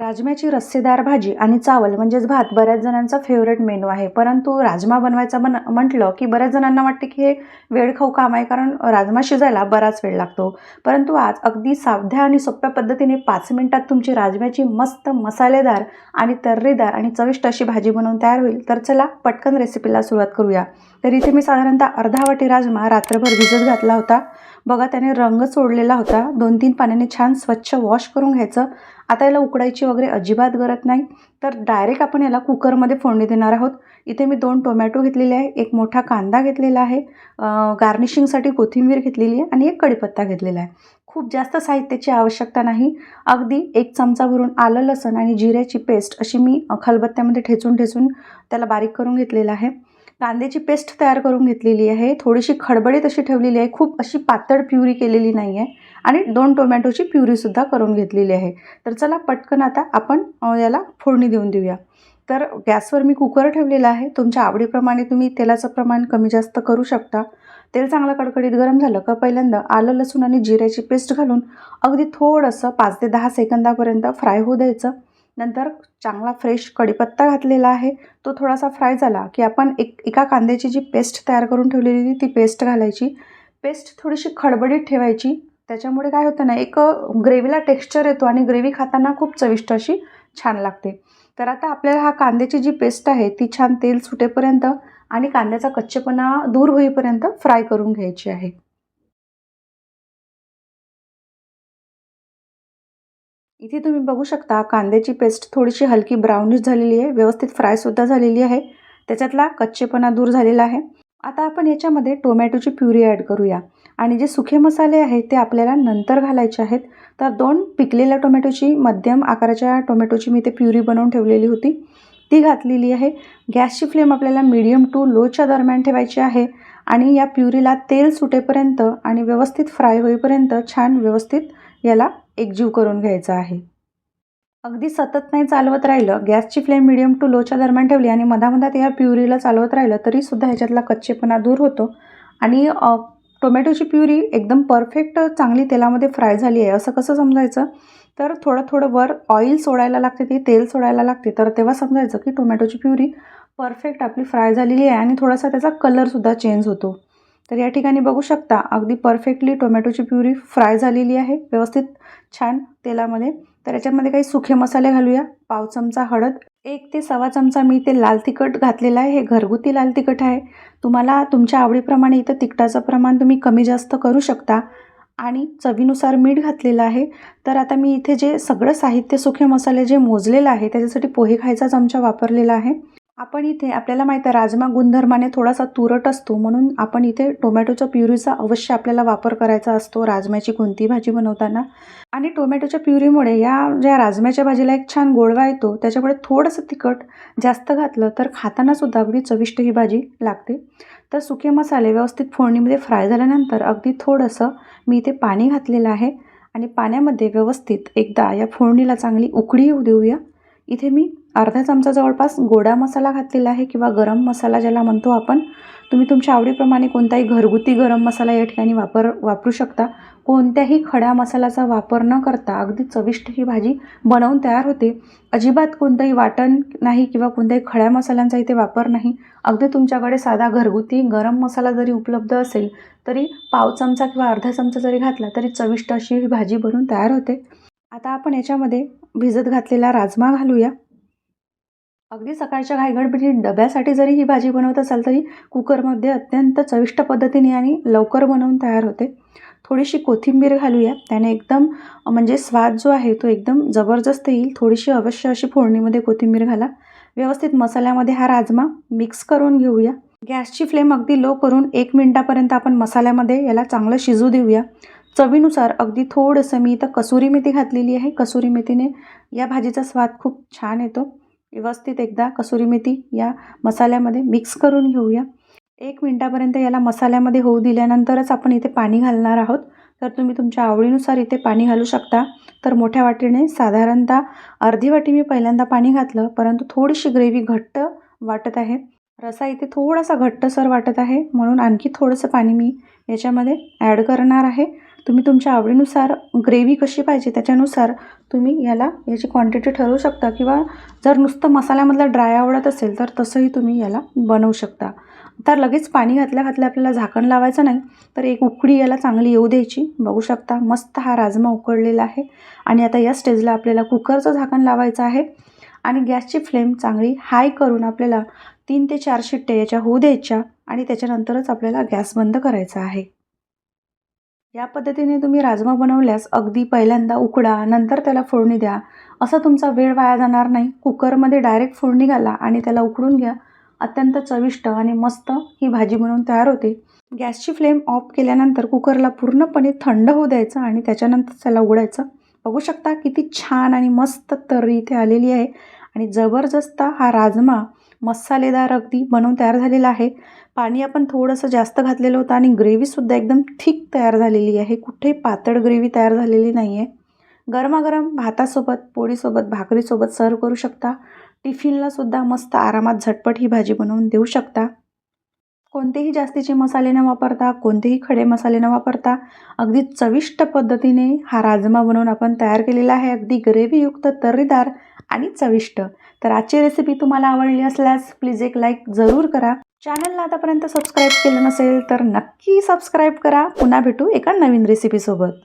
राजम्याची रस्सेदार भाजी आणि चावल म्हणजेच भात बऱ्याच जणांचा फेवरेट मेनू आहे. परंतु राजमा बनवायचा बन म्हटलं की बऱ्याच जणांना वाटते की हे वेळखाऊ काम आहे कारण राजमा शिजायला बराच वेळ लागतो. परंतु आज अगदी साध्या आणि सोप्या पद्धतीने पाच मिनिटात तुमची राजम्याची मस्त मसालेदार आणि तर्रीदार आणि चविष्ट अशी भाजी बनवून तयार होईल. तर चला पटकन रेसिपीला सुरुवात करूया. तर इथे मी साधारणतः अर्धा वाटी राजमा रात्रभर भिजत घातला होता. बघा त्याने रंग सोडलेला होता. दोन तीन पाण्याने छान स्वच्छ वॉश करून घ्यायचं. आता याला उकडायची वगैरे अजिबात गरज नाही. तर डायरेक्ट आपण याला कुकरमध्ये फोडणी देणार आहोत. इथे मी दोन टोमॅटो घेतलेले आहे. एक मोठा कांदा घेतलेला आहे. गार्निशिंगसाठी कोथिंबीर घेतलेली आहे आणि एक कढीपत्ता घेतलेला आहे. खूप जास्त साहित्याची आवश्यकता नाही. अगदी एक चमचा भरून आलं लसण आणि जिऱ्याची पेस्ट अशी मी खलबत्त्यामध्ये ठेचून ठेचून त्याला बारीक करून घेतलेलं आहे. कांद्याची पेस्ट तयार करून घेतलेली आहे. थोडीशी खडबडीत अशी ठेवलेली आहे. खूप अशी पातळ प्युरी केलेली नाही आहे आणि दोन टोमॅटोची प्युरीसुद्धा करून घेतलेली आहे. तर चला पटकन आता आपण याला फोडणी देऊन देऊया. तर गॅसवर मी कुकर ठेवलेला आहे. तुमच्या आवडीप्रमाणे तुम्ही तेलाचं प्रमाण कमी जास्त करू शकता. तेल चांगलं कडकडीत गरम झालं का पहिल्यांदा आलं लसूण आणि जिऱ्याची पेस्ट घालून अगदी थोडंसं पाच ते दहा सेकंदापर्यंत फ्राय होऊ द्यायचं. नंतर चांगला फ्रेश कढीपत्ता घातलेला आहे. तो थोडासा फ्राय झाला की आपण एक एका कांद्याची जी पेस्ट तयार करून ठेवलेली होती ती पेस्ट घालायची. पेस्ट थोडीशी खडबडीत ठेवायची. त्याच्यामुळे काय होतं ना एक ग्रेव्हीला टेक्स्चर येतो आणि ग्रेव्ही खाताना खूप चविष्ट अशी छान लागते. तर आता आपल्याला हा कांद्याची जी पेस्ट आहे ती छान तेल सुटेपर्यंत आणि कांद्याचा कच्चेपणा दूर होईपर्यंत फ्राय करून घ्यायची आहे. इथे तुम्ही बघू शकता कांद्याची पेस्ट थोडीशी हलकी ब्राउनिश झालेली आहे व्यवस्थित फ्रायसुद्धा झालेली आहे. त्याच्यातला कच्चेपणा दूर झालेला आहे. आता आपण याच्यामध्ये टोमॅटोची प्युरी ॲड करूया. आणि जे सुखे मसाले आहेत ते आपल्याला नंतर घालायचे आहेत. तर दोन पिकलेल्या टोमॅटोची मध्यम आकाराच्या टोमॅटोची मी ते प्युरी बनवून ठेवलेली होती. ती घातलेली आहे. गॅसची फ्लेम आपल्याला मीडियम टू लोच्या दरम्यान ठेवायची आहे आणि या प्युरीला तेल सुटेपर्यंत आणि व्यवस्थित फ्राय होईपर्यंत छान व्यवस्थित याला एकजीव करून घ्यायचा आहे. अगदी सतत नाही चालवत राहिलं. गॅसची फ्लेम मिडियम टू लोच्या दरम्यान ठेवली आणि मधामधात या प्युरीला चालवत राहिलं तरीसुद्धा ह्याच्यातला कच्चेपणा दूर होतो. आणि टोमॅटोची प्युरी एकदम परफेक्ट चांगली तेलामध्ये फ्राय झाली आहे. असं कसं समजायचं? तर थोडं थोडं वर ऑइल सोडायला लागते ती तेल सोडायला लागते. तर तेव्हा समजायचं की टोमॅटोची प्युरी परफेक्ट आपली फ्राय झालेली आहे आणि थोडासा त्याचा कलरसुद्धा चेंज होतो. तर या ठिकाणी बघू शकता अगदी परफेक्टली टोमॅटोची प्युरी फ्राय झालेली आहे. व्यवस्थित छान तेलामध्ये. तर याच्यामध्ये काही सुखे मसाले घालूया. पाव चमचा हळद. एक ते सवा चमचा मी ते लाल तिखट घातलेलं आहे. हे घरगुती लाल तिखट आहे. तुम्हाला तुमच्या आवडीप्रमाणे इथं तिखटाचं प्रमाण तुम्ही कमी जास्त करू शकता. आणि चवीनुसार मीठ घातलेलं आहे. तर आता मी इथे जे सगळं साहित्य सुखे मसाले जे मोजलेलं आहे त्याच्यासाठी पोहे खायचा चमचा वापरलेला आहे. आपण इथे आपल्याला माहीत आहे राजमा गुणधर्माने थोडासा तुरट असतो म्हणून आपण इथे टोमॅटोच्या प्युरीचा अवश्य आपल्याला वापर करायचा असतो राजम्याची कोणती भाजी बनवताना. आणि टोमॅटोच्या प्युरीमुळे या ज्या राजम्याच्या भाजीला एक छान गोडवा येतो त्याच्यामुळे थोडंसं तिखट जास्त घातलं तर खातानासुद्धा अगदी चविष्ट ही भाजी लागते. तर सुके मसाले व्यवस्थित फोडणीमध्ये फ्राय झाल्यानंतर अगदी थोडंसं मी इथे पाणी घातलेलं आहे. आणि पाण्यामध्ये व्यवस्थित एकदा या फोडणीला चांगली उकळी येऊ देऊया. इथे मी अर्धा चमचा जवळपास गोडा मसाला घातलेला आहे किंवा गरम मसाला ज्याला म्हणतो आपण. तुम्ही तुमच्या आवडीप्रमाणे कोणताही घरगुती गरम मसाला या ठिकाणी वापर वापरू शकता. कोणत्याही खड्या मसाल्याचा वापर न करता अगदी चविष्ट ही भाजी बनवून तयार होते. अजिबात कोणतंही वाटण नाही किंवा कोणत्याही खड्या मसाल्यांचा इथे वापर नाही. अगदी तुमच्याकडे साधा घरगुती गरम मसाला जरी उपलब्ध असेल तरी पाव चमचा किंवा अर्धा चमचा जरी घातला तरी चविष्ट अशी ही भाजी बनवून तयार होते. आता आपण याच्यामध्ये भिजत घातलेला राजमा घालूया. अगदी सकाळच्या घाईगडबडी डब्यासाठी जरी ही भाजी बनवत असाल तरी कुकरमध्ये अत्यंत चविष्ट पद्धतीने आणि लवकर बनवून तयार होते. थोडीशी कोथिंबीर घालूया. त्याने एकदम म्हणजे स्वाद जो आहे तो एकदम जबरदस्त येईल. थोडीशी अवश्य अशी फोडणीमध्ये कोथिंबीर घाला. व्यवस्थित मसाल्यामध्ये हा राजमा मिक्स करून घेऊया. गॅसची फ्लेम अगदी लो करून एक मिनटापर्यंत आपण मसाल्यामध्ये याला चांगलं शिजू देऊया. चवीनुसार अगदी थोडंसं मी इथं कसुरी मेथी घातलेली आहे. कसुरी मेथीने या भाजीचा स्वाद खूप छान येतो. व्यवस्थित एकदा कसुरी मेथी या मसाल्यामध्ये मिक्स करून घेऊया. एक मिनटापर्यंत याला मसाल्यामध्ये होऊ दिल्यानंतरच आपण इथे पाणी घालणार आहोत. तर तुम्ही तुमच्या आवडीनुसार इथे पाणी घालू शकता. तर मोठ्या वाटीने साधारणतः अर्धी वाटी मी पहिल्यांदा पाणी घातलं परंतु थोडीशी ग्रेव्ही घट्ट वाटत आहे. रसा इथे थोडासा घट्टसर वाटत आहे म्हणून आणखी थोडंसं पाणी मी याच्यामध्ये ॲड करणार आहे. तुम्ही तुमच्या आवडीनुसार ग्रेव्ही कशी पाहिजे त्याच्यानुसार तुम्ही याला याची क्वांटिटी ठरवू शकता किंवा जर नुसतं मसाल्यामधला ड्राय आवडत असेल तर तसंही तुम्ही याला बनवू शकता. तर लगेच पाणी घातल्या घातल्या आपल्याला झाकण लावायचं नाही तर एक उकडी याला चांगली येऊ द्यायची. बघू शकता मस्त हा राजमा उकळलेला आहे. आणि आता या स्टेजला आपल्याला कुकरचं झाकण लावायचं आहे. आणि गॅसची फ्लेम चांगली हाय करून आपल्याला तीन ते चार शिट्ट्या याच्या होऊ द्यायच्या आणि त्याच्यानंतरच आपल्याला गॅस बंद करायचा आहे. या पद्धतीने तुम्ही राजमा बनवल्यास अगदी पहिल्यांदा उकडा नंतर त्याला फोडणी द्या. असा तुमचा वेळ वाया जाणार नाही. कुकरमध्ये डायरेक्ट फोडणी घाला आणि त्याला उकडून घ्या. अत्यंत चविष्ट आणि मस्त ही भाजी बनवून तयार होते. गॅसची फ्लेम ऑफ केल्यानंतर कुकरला पूर्णपणे थंड होऊ द्यायचं आणि त्याच्यानंतर त्याला उघडायचं. बघू शकता किती छान आणि मस्त तर्री इथे आलेली आहे. आणि जबरदस्त हा राजमा मसालेदार अगदी बनवून तयार झालेला आहे. पाणी आपण थोडंसं जास्त घातलेलं होतं आणि ग्रेव्हीसुद्धा एकदम थिक तयार झालेली आहे. कुठेही पातळ ग्रेव्ही तयार झालेली नाही आहे गरमागरम भातासोबत पोळीसोबत भाकरीसोबत सर्व करू शकता. टिफिनलासुद्धा मस्त आरामात झटपट ही भाजी बनवून देऊ शकता. कोणतेही जास्तीचे मसाले न वापरता कोणतेही खडे मसाले न वापरता अगदी चविष्ट पद्धतीने हा राजमा बनवून आपण तयार केलेला आहे. अगदी ग्रेव्हीयुक्त तर्रीदार आणि चविष्ट. तर आजची रेसिपी तुम्हाला आवडली असल्यास प्लीज एक लाईक जरूर करा. चॅनलला आतापर्यंत सबस्क्राईब केलं नसेल तर नक्की सबस्क्राईब करा. पुन्हा भेटू एका नवीन रेसिपीसोबत